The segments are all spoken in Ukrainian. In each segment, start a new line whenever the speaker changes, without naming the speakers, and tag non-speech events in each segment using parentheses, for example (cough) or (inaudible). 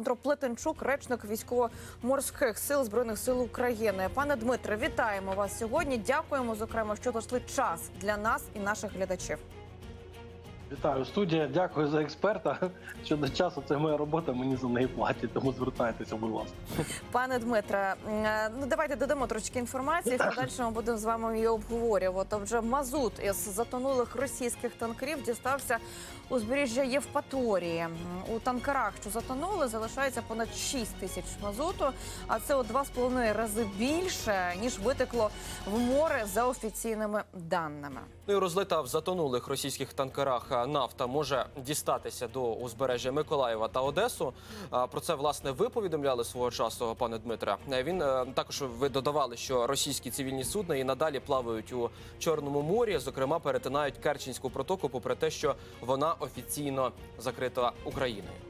Дмитро Плетенчук, речник військово-морських сил збройних сил України. Пане Дмитре, вітаємо вас сьогодні. Дякуємо, зокрема, що знайшли час для нас і наших глядачів.
Вітаю студія. Дякую за експерта. (laughs) Щодо часу, це моя робота. Мені за неї платять, тому звертайтеся, будь ласка.
Пане Дмитре, е, ну давайте додамо трошки інформації. В подальшому будемо з вами її обговорювати. Вже мазут із затонулих російських танкерів дістався узбережжя Євпаторії. У танкерах, що затонули, залишається понад 6 тисяч мазуту, а це у два з половиною рази більше ніж витекло в море за офіційними даними.
Ну і розлита в затонулих російських танкерах нафта може дістатися до узбережжя Миколаєва та Одесу. Про це власне ви повідомляли свого часу, пане Дмитре. Е, Він е, також ви додавали, що російські цивільні судна і надалі плавають у Чорному морі. Зокрема, перетинають Керченську протоку, попри те, що вона офіційно закрита Україною.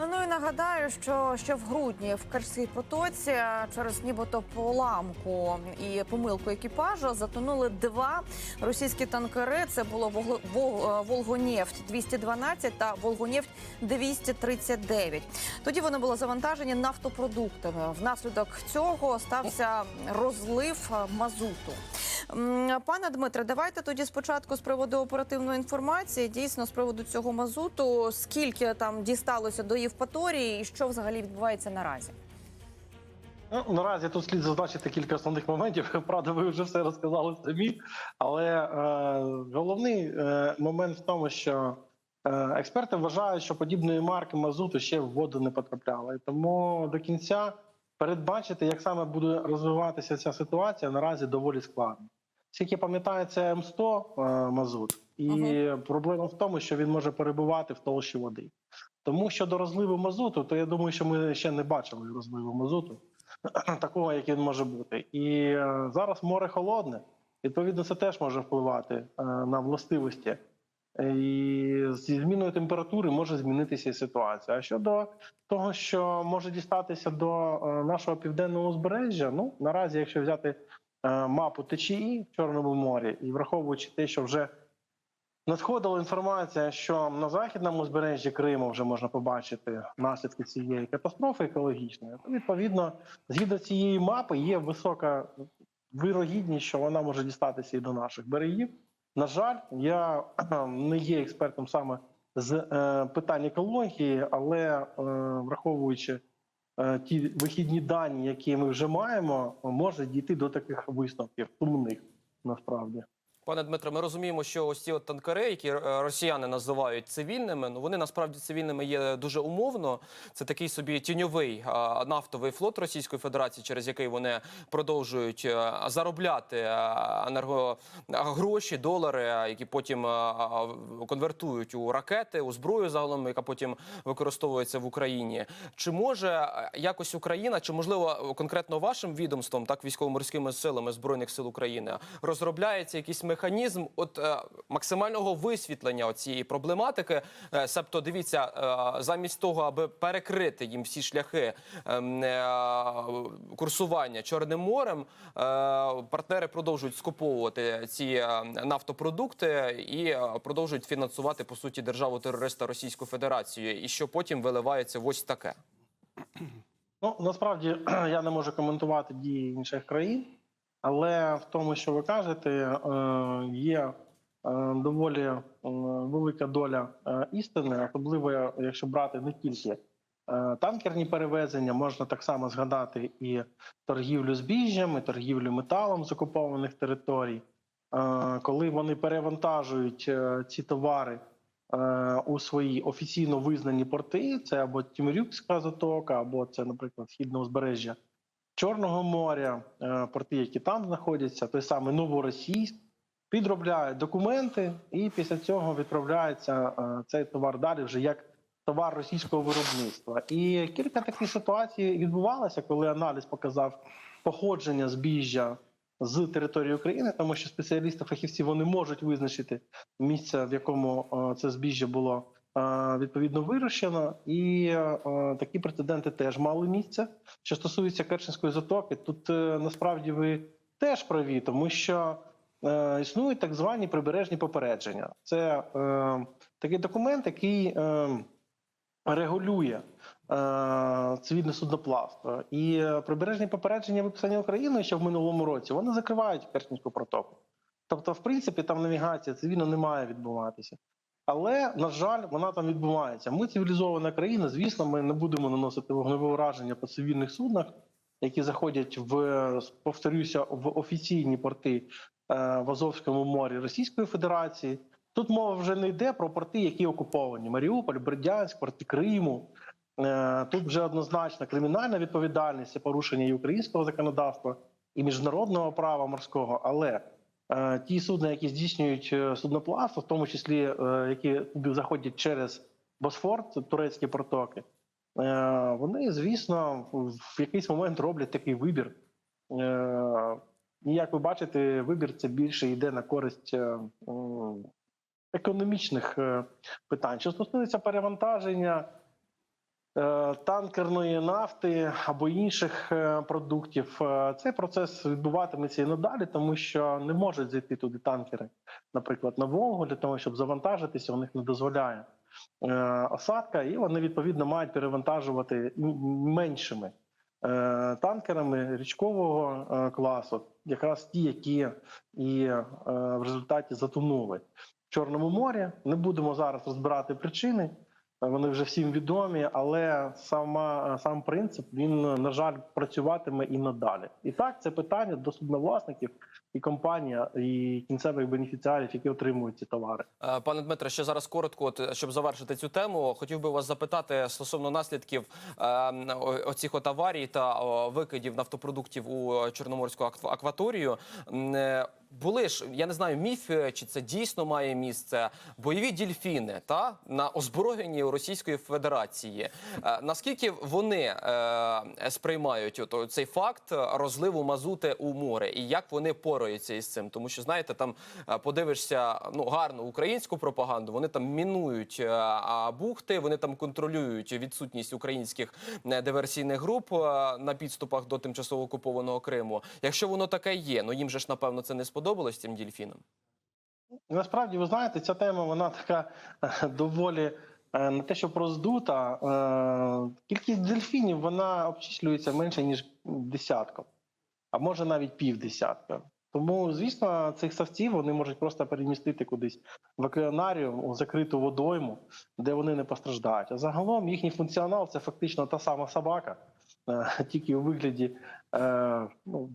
Ну і нагадаю, що ще в грудні в Керчській протоці через нібито поламку і помилку екіпажу затонули два російські танкери. Це було е, Волгонефть 212 та Волгонефть 239. Тоді вони були завантажені нафтопродуктами. Внаслідок цього стався розлив е, мазуту. Пане Дмитре, давайте тоді спочатку з приводу оперативної інформації. Дійсно, з приводу цього мазуту, скільки там дісталося до Євпаторії, і що взагалі відбувається наразі?
Ну, наразі тут слід зазначити кілька основних моментів. (laughs) Правда, ви вже все розказали самі. Але е, головний е, момент в тому, що е, експерти вважають, що подібної марки мазуту ще в воду не потрапляли. І Тому до кінця передбачити, як саме буде розвиватися ця ситуація, наразі доволі складно. Скільки пам'ятаю, це М100 е, мазут, і проблема в тому, що він може перебувати в толщі води. Тому щодо розливу мазуту, то я думаю, що ми ще не бачили розливу мазуту (clears throat) такого, як він може бути. І е, зараз море холодне. Відповідно, це теж може впливати е, на властивості. І зі зміною температури може змінитися ситуація. А щодо того, що може дістатися до е, нашого південного узбережжя, ну наразі, якщо взяти мапу течії в Чорному морі і враховуючи те, що вже надходила інформація, що на західному узбережжі Криму вже можна побачити наслідки цієї катастрофи екологічної, то відповідно, згідно цієї мапи, є висока вирогідність, що вона може дістатися і до наших берегів. На жаль, я не є експертом саме з е, питань екології, але е, враховуючи е, ті вихідні дані, які ми вже маємо, може дійти до таких висновків сумних насправді.
Пане Дмитре, ми розуміємо, що ось ці от танкери, які е, росіяни називають цивільними, ну вони насправді цивільними є дуже умовно. Це такий собі тіньовий нафтовий флот Російської Федерації, через який вони продовжують е, заробляти е, енерго гроші, долари, які потім конвертують у ракети, у зброю загалом, яка потім використовується в Україні. Чи може якось Україна, чи можливо конкретно вашим відомством, так військово-морськими силами збройних сил України, розробляється якийсь механізм от е, максимального висвітлення цієї проблематики? Е, себто, дивіться, е, замість того, аби перекрити їм всі шляхи ем, е, курсування Чорним морем, партнери продовжують скуповувати ці нафтопродукти і продовжують фінансувати по суті державу терориста Російську Федерацію, і що потім виливається в ось таке.
Ну насправді (clears throat) я не можу коментувати дії інших країн, але в тому, що ви кажете, е, є е, доволі е, велика доля істини, особливо якщо брати не тільки танкерні перевезення, можна так само згадати і торгівлю збіжжям, і торгівлю металом з окупованих територій, коли вони перевантажують ці товари у свої офіційно визнані порти. Це або Тімрюкська затока, або це, наприклад, східне узбережжя Чорного моря, е, порти, які там знаходяться, той самий Новоросійськ, підробляють документи, і після цього відправляється е, цей товар далі вже як товар російського виробництва. І кілька таких ситуацій відбувалося, коли аналіз показав походження збіжжя з території України, тому що спеціалісти, фахівці вони можуть визначити місце, в якому е, це збіжжя було відповідно вирощено, і е, такі прецеденти теж мали місце. Що стосується Керченської затоки, тут е, насправді ви теж праві, тому що е, існують так звані прибережні попередження. Це е, такий документ, який е, регулює е, цивільне судноплавство. І е, прибережні попередження, виписані Україною ще в минулому році, вони закривають Керченську протоку. Тобто, в принципі, там навігація цивільно не має відбуватися. Але на жаль, вона там відбувається. Ми цивілізована країна. Звісно, ми не будемо наносити вогневе ураження по цивільних суднах, які заходять в повторюся в офіційні порти е, в Азовському морі Російської Федерації. Тут мова вже не йде про порти, які окуповані: Маріуполь, Бердянськ, порти Криму. Е, Тут вже однозначно кримінальна відповідальність це порушення і українського законодавства і міжнародного права морського. Але ті судна, які здійснюють е, судноплавство, в тому числі е, які заходять через Босфор, турецькі протоки, е, вони, звісно, в якийсь момент роблять такий вибір. Е, І як ви бачите, вибір це більше йде на користь е, економічних е, питань. Що стосується перевантаження е, танкерної нафти або інших е, продуктів, е, цей процес відбуватиметься і надалі, тому що не можуть зайти туди танкери, наприклад, на Волгу для того, щоб завантажитися, у них не дозволяє е, осадка, і вони відповідно мають перевантажувати меншими е, танкерами річкового е, класу, якраз ті, які і е, в результаті затонули в Чорному морі. Не будемо зараз розбирати причини. Е, Вони вже всім відомі, але сама е, сам принцип він на жаль працюватиме і надалі. І так це питання до судновласників і компанія, і кінцевих бенефіціарів, які отримують ці товари.
Е, Пане Дмитре, ще зараз коротко, от, щоб завершити цю тему, хотів би вас запитати стосовно наслідків е, о- оцих от аварій та викидів нафтопродуктів у Чорноморську акв- акваторію. Були ж, я не знаю, міф, чи це дійсно має місце. Бойові дільфіни та на озброєнні Російської Федерації. Е, Наскільки вони е, сприймають от, цей факт розливу мазути у море, і як вони пораються із цим? Тому що знаєте, там е, подивишся ну гарну українську пропаганду. Вони там мінують е, бухти, вони там контролюють відсутність українських диверсійних груп на підступах до тимчасово окупованого Криму. Якщо воно таке є, ну їм же ж напевно це не сподобалось цим дільфінам.
Насправді, ви знаєте, ця тема вона така е, доволі е, не те, що роздута. Е, Кількість дельфінів вона обчислюється менше ніж десятком, а може навіть півдесятка. Тому, звісно, цих савців вони можуть просто перемістити кудись в океанаріум у закриту водойму, де вони не постраждають. А загалом їхній функціонал це фактично та сама собака, тільки у вигляді ну,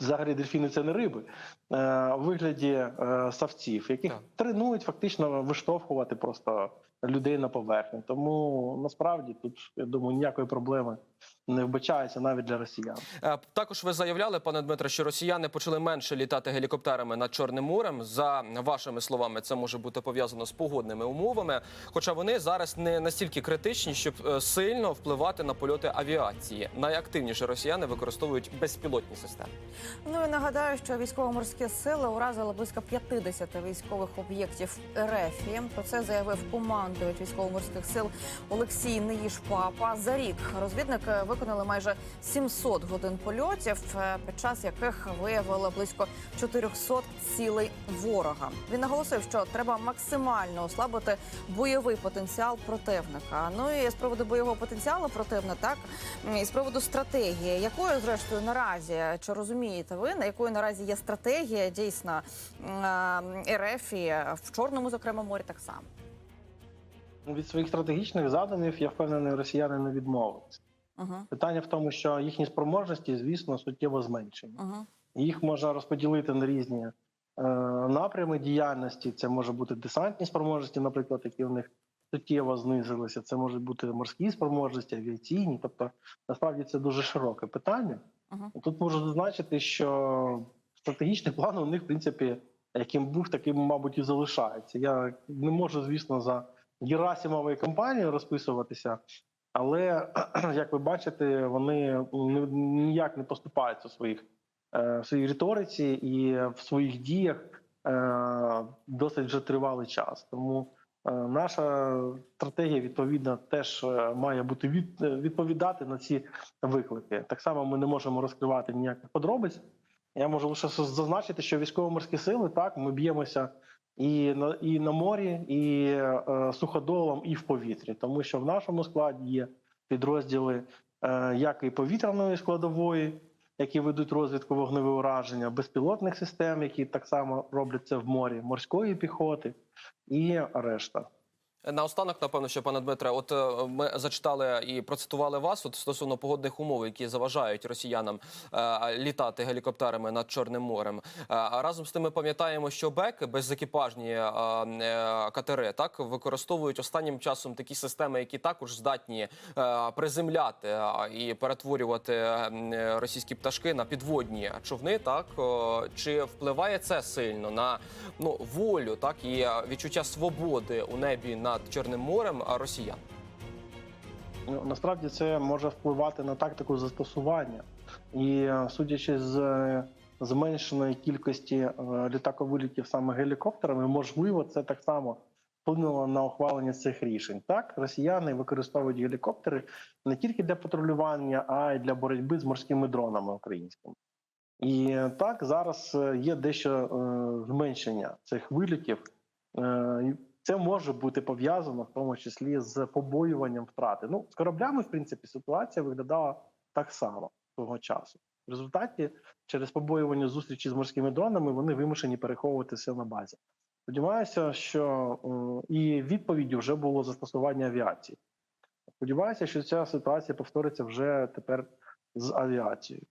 взагалі дельфіни це не риби, в у вигляді е, савців, яких
Так.
тренують фактично виштовхувати просто людей на поверхню. Тому насправді тут я думаю ніякої проблеми не вбачається навіть для росіян.
Е, Також ви заявляли, пане Дмитре, що росіяни почали менше літати гелікоптерами над Чорним морем. За вашими словами, це може бути пов'язано з погодними умовами. Хоча вони зараз не настільки критичні, щоб е, сильно впливати на польоти авіації. Найактивніше росіяни використовують безпілотні системи.
Ну і нагадаю, що військово-морські сили уразили близько 50 військових об'єктів РФ. Про це заявив командувач військово-морських сил Олексій Неїш-Папа. За рік розвідники виконали майже 700 годин польотів, е, під час яких виявили близько 400 цілей ворога. Він наголосив, що треба максимально ослабити бойовий потенціал противника. Ну і з приводу бойового потенціалу противника, так і з приводу стратегії, якою зрештою наразі чи розумієте ви, на якою наразі є стратегія дійсно е, РФ і в Чорному, зокрема, морі так само.
Від своїх стратегічних задумів я впевнений, росіяни не відмовилися.
Угу,
Питання в тому, що їхні спроможності, звісно, суттєво зменшені.
угу,
Їх можна розподілити на різні е, напрями діяльності. Це може бути десантні спроможності, наприклад, які в них суттєво знизилися. Це можуть бути морські спроможності, авіаційні. Тобто, насправді це дуже широке питання.
угу.
Тут можу зазначити, що стратегічний план у них, в принципі, яким був, таким, мабуть, і залишається. Я не можу, звісно, за Герасимовою компанією розписуватися, але (clears throat) як ви бачите, вони ні- ніяк не поступаються в своїх е, в своїй риториці і в своїх діях е, досить вже тривалий час. Тому е, наша стратегія відповідно теж має бути від, відповідати на ці виклики. Так само ми не можемо розкривати ніяких подробиць. Я можу лише зазначити, що військово-морські сили так ми б'ємося і на і на морі, і е, суходолом, і в повітрі, тому що в нашому складі є підрозділи е, як і повітряної складової, які ведуть розвідку вогневе ураження, безпілотних систем, які так само роблять це в морі, морської піхоти і решта.
Наостанок, напевно, що пане Дмитре, от е, ми зачитали і процитували вас от стосовно погодних умов, які заважають росіянам е, літати гелікоптерами над Чорним морем. Е, а разом з тим ми пам'ятаємо, що БЕК безекіпажні е, катери так використовують останнім часом такі системи, які також здатні приземляти і перетворювати російські пташки на підводні човни. Так чи впливає це сильно на ну волю, так і відчуття свободи у небі над Чорним морем росіян?
Ну, насправді це може впливати на тактику застосування, і судячи з е, зменшеної кількості е, літаковилітів саме гелікоптерами, можливо, це так само вплинуло на ухвалення цих рішень. Так, росіяни використовують гелікоптери не тільки для патрулювання, а й для боротьби з морськими дронами українськими. І так зараз е, є дещо зменшення цих вилітів. Це може бути пов'язано в тому числі з побоюванням втрати. Ну з кораблями, в принципі, ситуація виглядала так само того часу. В результаті, через побоювання зустрічі з морськими дронами, вони вимушені переховуватися на базі. Сподіваюся, що і відповіддю вже було застосування авіації. Сподіваюся, що ця ситуація повториться вже тепер з авіацією.